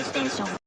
イステーション。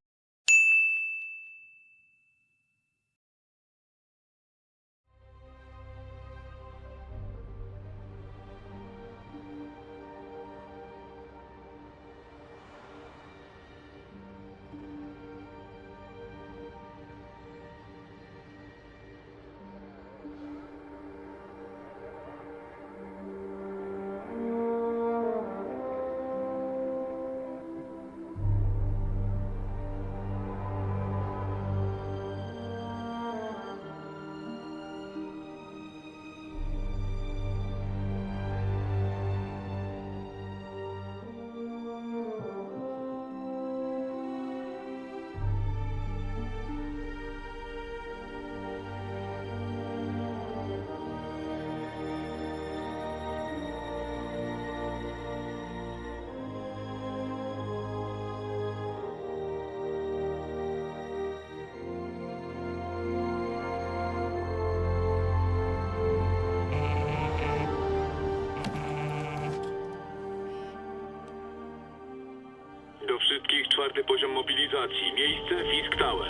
Miejsce Fisk Tower.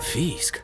Fisk.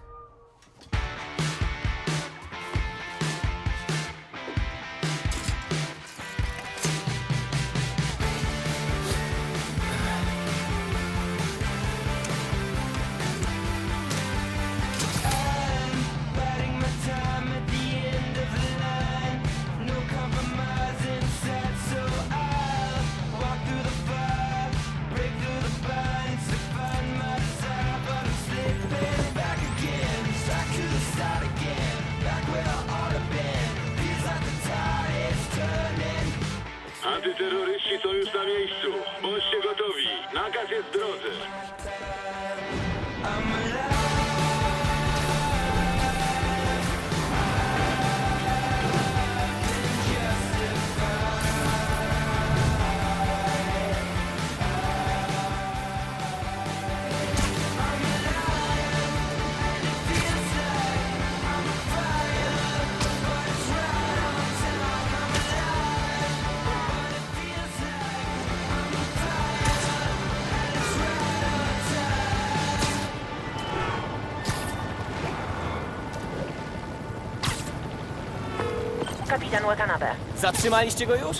Kapitan Watanabe. Zatrzymaliście go już?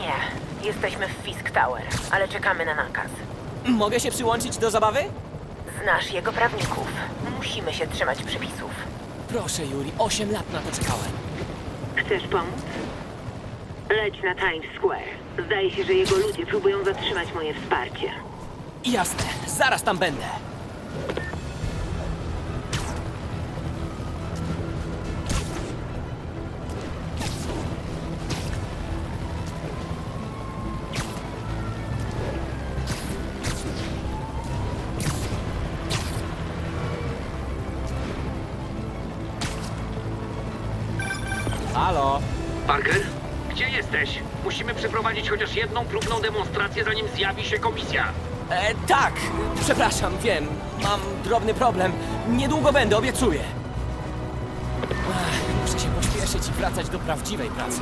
Nie, jesteśmy w Fisk Tower, ale czekamy na nakaz. Mogę się przyłączyć do zabawy? Znasz jego prawników. Musimy się trzymać przepisów. Proszę, Yuri, 8 lat na to czekałem. Chcesz pomóc? Leć na Times Square. Zdaje się, że jego ludzie próbują zatrzymać moje wsparcie. Jasne, zaraz tam będę. Parker, gdzie jesteś? Musimy przeprowadzić chociaż jedną próbną demonstrację, zanim zjawi się komisja. E, tak, przepraszam, wiem. Mam drobny problem. Niedługo będę, obiecuję. Ach, muszę się pośpieszyć i wracać do prawdziwej pracy.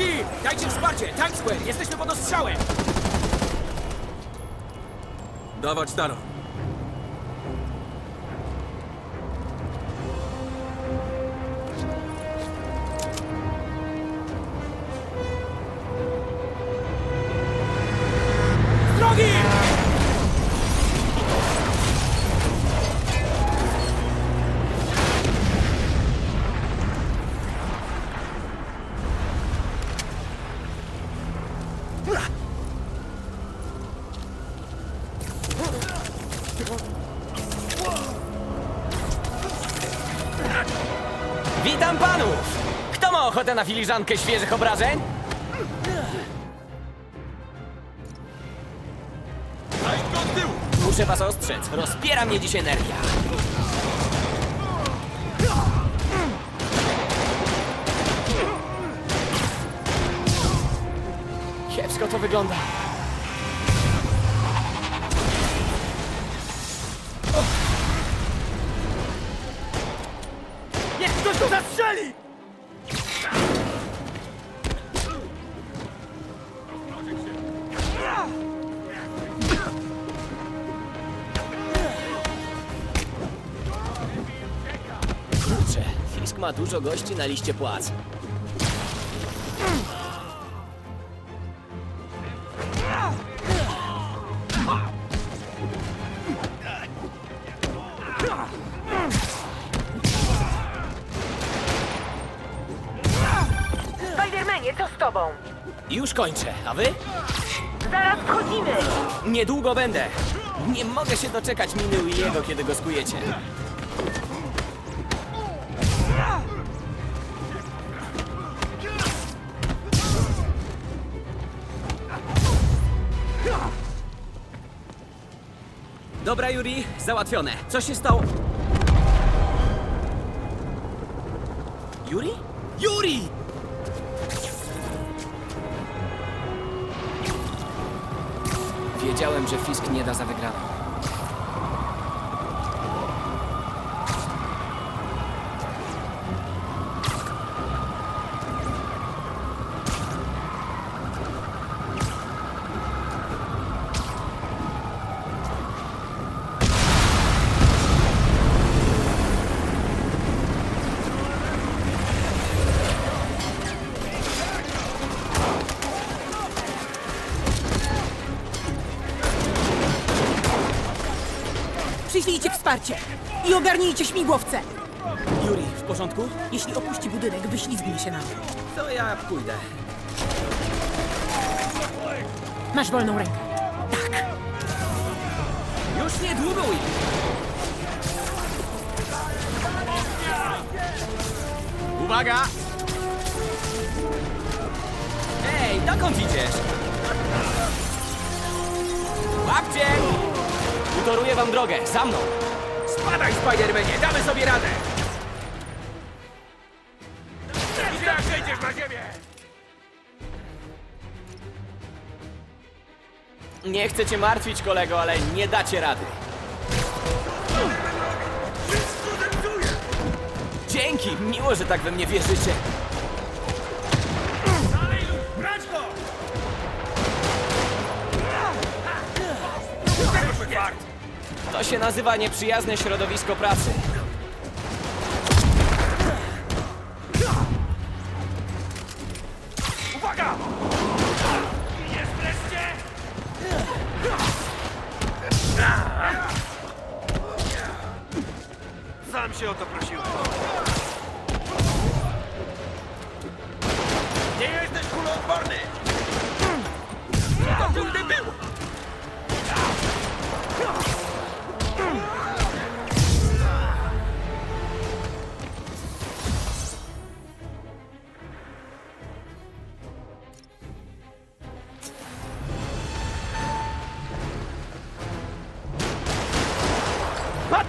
Posiłki! Dajcie wsparcie! Times Square, jesteśmy pod ostrzałem! Dawać Daro. Ochotę na filiżankę świeżych obrażeń? Muszę was ostrzec. Rozpiera mnie dziś energia. Kiepsko to wygląda. Ma dużo gości na liście płac. Spidermanie, co z tobą? Już kończę, a wy? Zaraz wchodzimy! Niedługo będę. Nie mogę się doczekać miny jego, kiedy go skujecie. Dobra, Yuri, załatwione. Co się stało? Yuri? Yuri! Wiedziałem, że Fisk nie da za wygraną. Wsparcie i ogarnijcie śmigłowce. Yuri, w porządku? Jeśli opuści budynek, wyślizgnie się na mnie. To ja pójdę. Masz wolną rękę. Tak. Już niedługo, Will. Uwaga! Ej, dokąd idziesz? Łapcie! Utoruję wam drogę, za mną! Spadaj, Spidermanie, damy sobie radę! Jak wejdziesz na ziemię! Nie chcę cię martwić, kolego, ale nie dacie rady. Dzięki, miło, że tak we mnie wierzycie. To się nazywa nieprzyjazne środowisko pracy.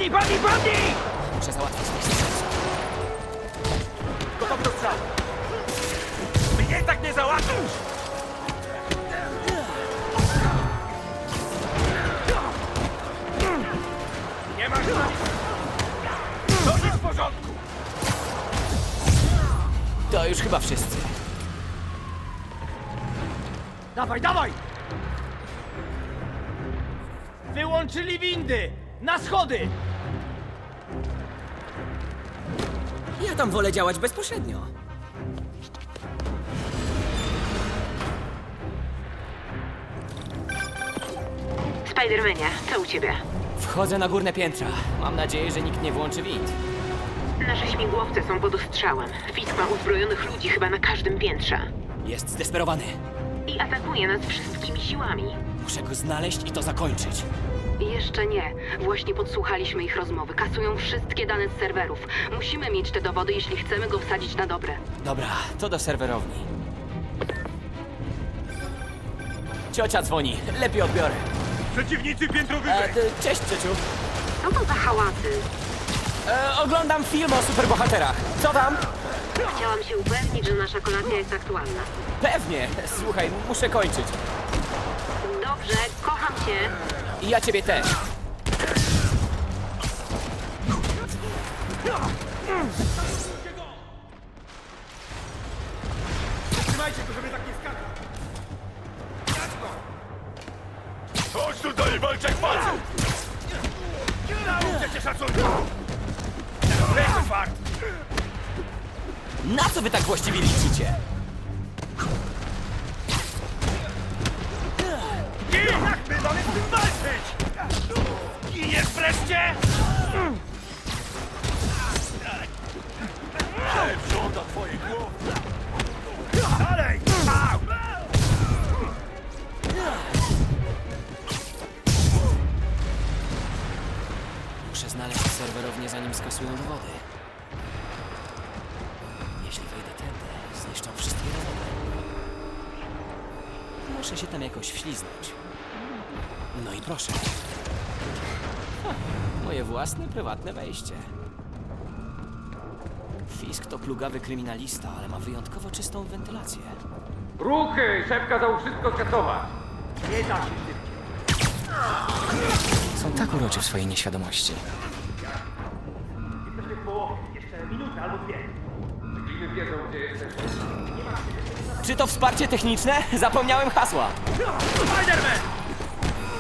Padnij, padnij, padnij! Muszę załatwić tych strzelców. Gotowy do strzału. Mnie tak nie załatwisz! Nie masz To jest w porządku! To już chyba wszyscy. Dawaj, dawaj! Wyłączyli windy! Na schody! Ja tam wolę działać bezpośrednio. Spidermanie, co u ciebie? Wchodzę na górne piętra. Mam nadzieję, że nikt nie włączy wind. Nasze śmigłowce są pod ostrzałem. Fisk ma uzbrojonych ludzi chyba na każdym piętrze. Jest zdesperowany. I atakuje nas wszystkimi siłami. Muszę go znaleźć i to zakończyć. Jeszcze nie. Właśnie podsłuchaliśmy ich rozmowy. Kasują wszystkie dane z serwerów. Musimy mieć te dowody, jeśli chcemy go wsadzić na dobre. Dobra, to do serwerowni. Ciocia dzwoni. Lepiej odbiorę. Przeciwnicy piętro E, d- cześć, ciociu. Co to za hałasy? E, oglądam film o superbohaterach. Co tam? Chciałam się upewnić, że nasza kolacja jest aktualna. Pewnie. Słuchaj, muszę kończyć. Dobrze, kocham cię. I ja ciebie też. Trzymajcie go, żeby tak nie skakał! Chodź tutaj, walcz jak facet! Nauczę cię szacunku! Lecz fart! Na co wy tak właściwie liczycie? Giniesz wreszcie? Żąda twojej głowy! Dalej! Muszę znaleźć serwerownię, zanim skasują dowody. Jeśli wejdę tędy, zniszczą wszystkie dowody. Muszę się tam jakoś wśliznąć. No i proszę. Moje własne, prywatne wejście. Fisk to plugawy kryminalista, ale ma wyjątkowo czystą wentylację. Ruchy! Szef kazał wszystko skasować. Nie da się szybciej. Są tak uroczy w swojej nieświadomości. Jesteśmy w połowie. Jeszcze minutę albo dwie. Przeciwny wiedzą, gdzie jesteśmy. Czy to wsparcie techniczne? Zapomniałem hasła. Spiderman!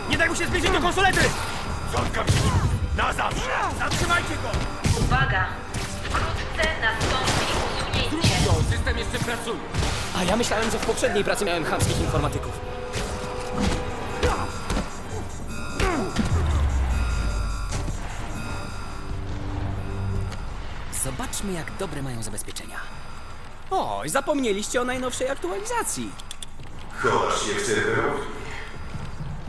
Nie daj mu się zbliżyć do konsolety! Nim! Na zawsze! Zatrzymajcie go! Uwaga! Wkrótce nastąpi usunięcie. To, system jeszcze pracuje. A ja myślałem, że w poprzedniej pracy miałem chamskich informatyków. Zobaczmy, jak dobre mają zabezpieczenia. Oj, zapomnieliście o najnowszej aktualizacji. Chowasz się w serwerowni.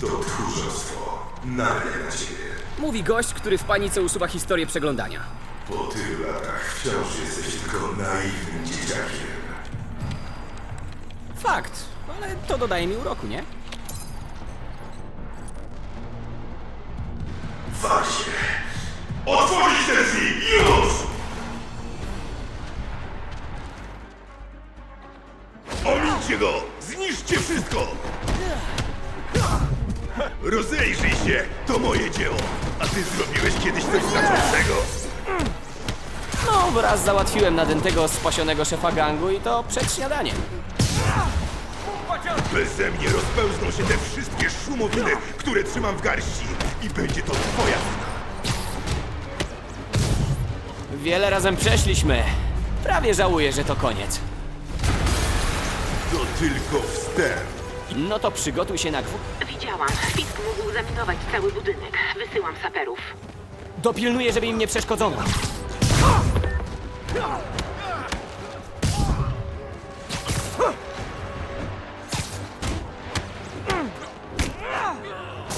To tchórzostwo. Nagle na ciebie. Mówi gość, który w panice usuwa historię przeglądania. Po tylu latach wciąż jesteś tylko naiwnym dzieciakiem. Fakt, ale to dodaje mi uroku, nie? Się! Otworzyć te drzwi! Już! Omincie go! Zniszczcie wszystko! Rozejrzyj się! To moje dzieło! A ty zrobiłeś kiedyś coś znaczącego? No, raz załatwiłem nadętego, spasionego szefa gangu i to przed śniadaniem. Beze mnie rozpełzną się te wszystkie szumowiny, które trzymam w garści. I będzie to twoja wina. Wiele razem przeszliśmy. Prawie żałuję, że to koniec. To tylko wstęp. No to przygotuj się na gwóźdź. Widziałam. Fisk mógł zaminować cały budynek. Wysyłam saperów. Dopilnuję, żeby im nie przeszkodzono.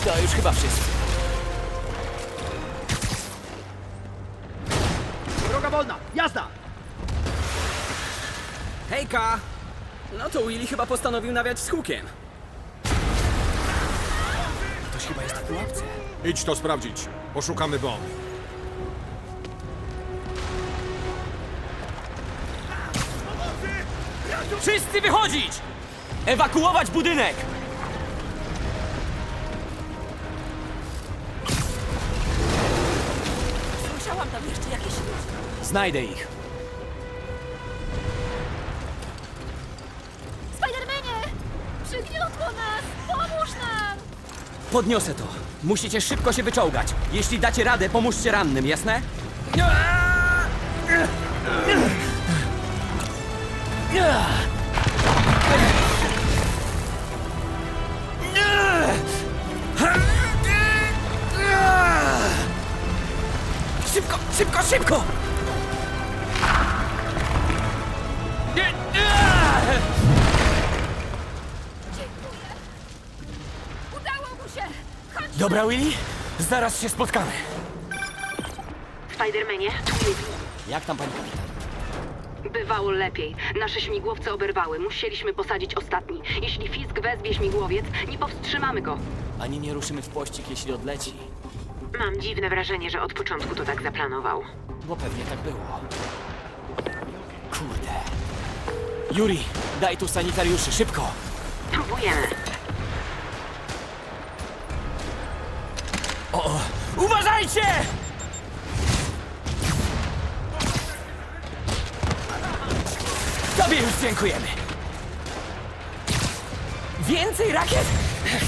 To już chyba wszyscy. Droga wolna! Jazda! Hejka! No to Willy chyba postanowił nawiać z hukiem. Ktoś chyba jest w pułapce. Idź to sprawdzić. Poszukamy bomb. Wszyscy wychodzić! Ewakuować budynek! Słyszałam tam jeszcze jakieś ludzi. Znajdę ich. Podniosę to. Musicie szybko się wyczołgać. Jeśli dacie radę, pomóżcie rannym, jasne? Szybko, szybko, szybko! Dobra, Willy, zaraz się spotkamy. Spidermanie, tu jest Jak tam pani kapitan? Bywało lepiej. Nasze śmigłowce oberwały. Musieliśmy posadzić ostatni. Jeśli Fisk wezwie śmigłowiec, nie powstrzymamy go. Ani nie ruszymy w pościg, jeśli odleci. Mam dziwne wrażenie, że od początku to tak zaplanował. Bo pewnie tak było. Kurde. Yuri, daj tu sanitariuszy, szybko! Próbujemy. Uważajcie! Tobie już dziękujemy. Więcej rakiet?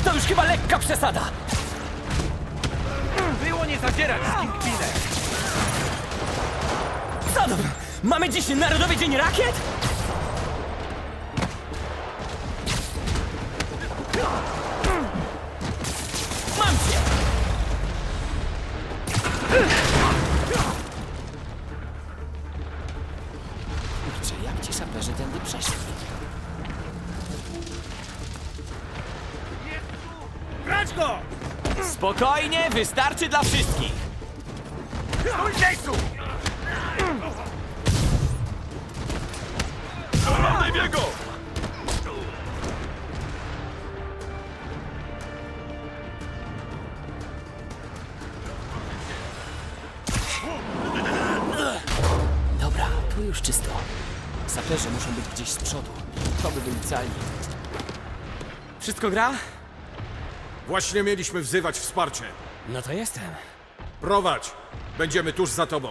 To już chyba lekka przesada. Było nie zadzierać z Kingpinem! Co to? Mamy dziś Narodowy Dzień Rakiet? Spokojnie, wystarczy dla wszystkich. Stój biegu! Dobra, tu już czysto. Saperzy muszą być gdzieś z przodu. To by byli cali. Wszystko gra? Właśnie mieliśmy wzywać wsparcie. No to jestem. Prowadź! Będziemy tuż za tobą.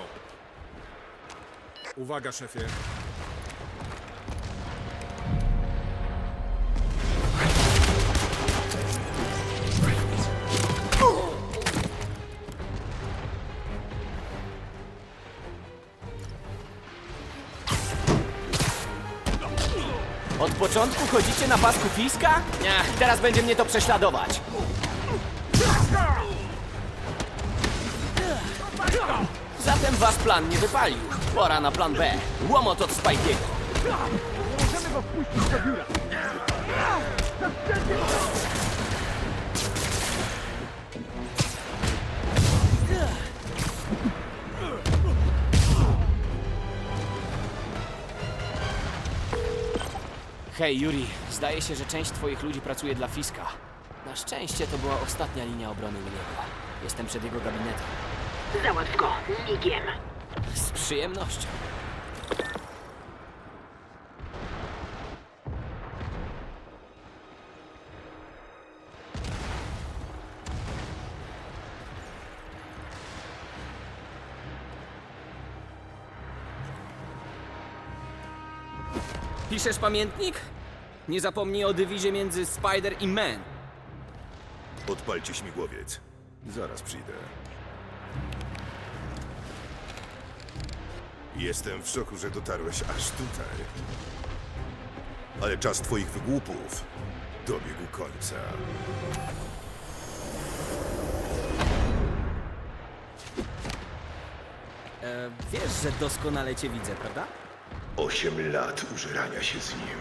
Uwaga, szefie. Początku chodzicie na pasku fiska? Nie, teraz będzie mnie to prześladować. Zatem wasz plan nie wypalił. Pora na plan B. Łomot od Spike'ego. Hej, Yuri. Zdaje się, że część twoich ludzi pracuje dla Fiska. Na szczęście to była ostatnia linia obrony u niego. Jestem przed jego gabinetem. Załatw go. Migiem. Z przyjemnością. Piszesz pamiętnik? Nie zapomnij o dywizie między Spider i Man. Odpalcie śmigłowiec. Zaraz przyjdę. Jestem w szoku, że dotarłeś aż tutaj. Ale czas twoich wygłupów dobiegł końca. E, wiesz, że doskonale cię widzę, prawda? Osiem lat użerania się z nim.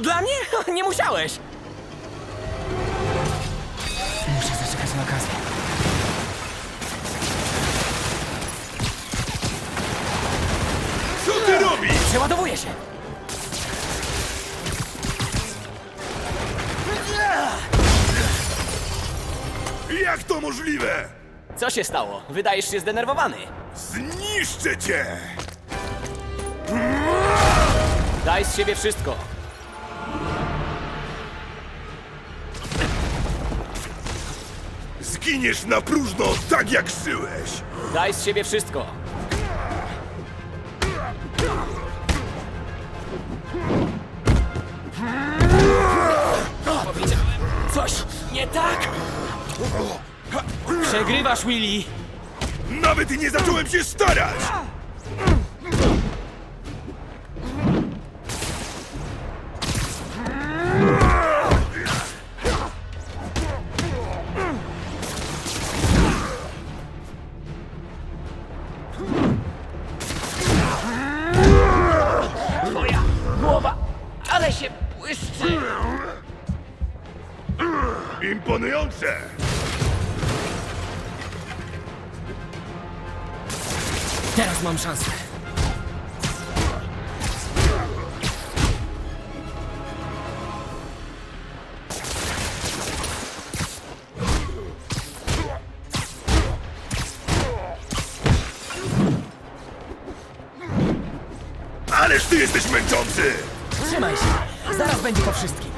To dla mnie? Nie musiałeś! Muszę zaczekać na okazję. Co ty robisz? Przeładowuję się! Jak to możliwe? Co się stało? Wydajesz się zdenerwowany. Zniszczę cię! Daj z siebie wszystko. Zginiesz na próżno, tak jak żyłeś! Daj z siebie wszystko. Powiedziałem, coś nie tak? Przegrywasz, Willy. Nawet nie zacząłem się starać! wkrótce! Teraz mam szansę. Ależ ty jesteś męczący! Trzymaj się! Zaraz będzie po wszystkim.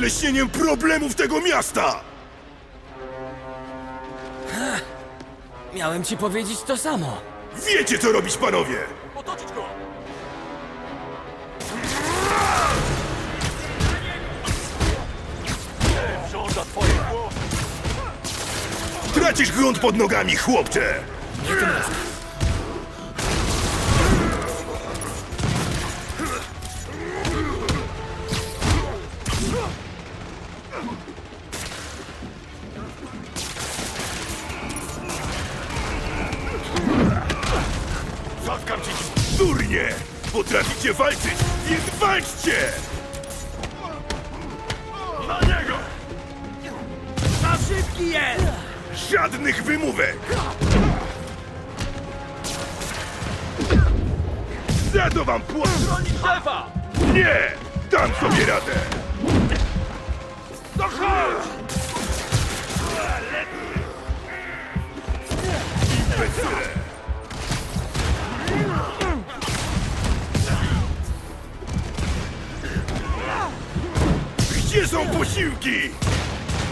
Ucieleśnieniem problemów tego miasta! Miałem ci powiedzieć to samo. Wiecie, co robić, panowie! Otoczyć go! Żąda twoje głowy! Tracisz grunt pod nogami, chłopcze! Zatkam ci Durnie! Potraficie walczyć, więc walczcie! na niego! Za szybki jest! Żadnych wymówek! Za to wam płacę! Szefa! Nie! Dam sobie radę! No chodź! Imbecyle! Gdzie są posiłki?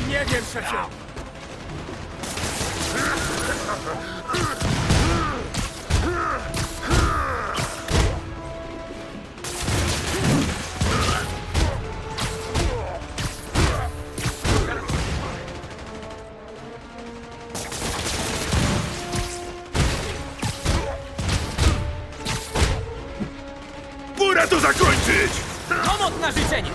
Nie wiem, szefie! To zakończyć! Komod na życzenie.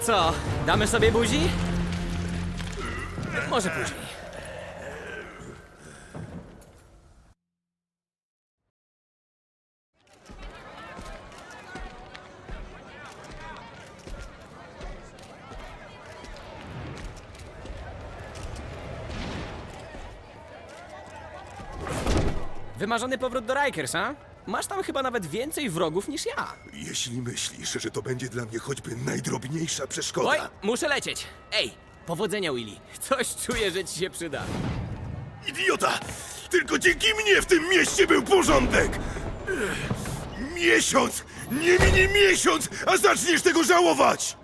To co, damy sobie buzi? Może później. Wymarzony powrót do Rikers, a? Masz tam chyba nawet więcej wrogów niż ja. Jeśli myślisz, że to będzie dla mnie choćby najdrobniejsza przeszkoda... Oj, muszę lecieć. Ej, powodzenia, Willy. Coś czuję, że ci się przyda. Idiota! Tylko dzięki mnie w tym mieście był porządek! Ech, Miesiąc! Nie minie miesiąc, a zaczniesz tego żałować!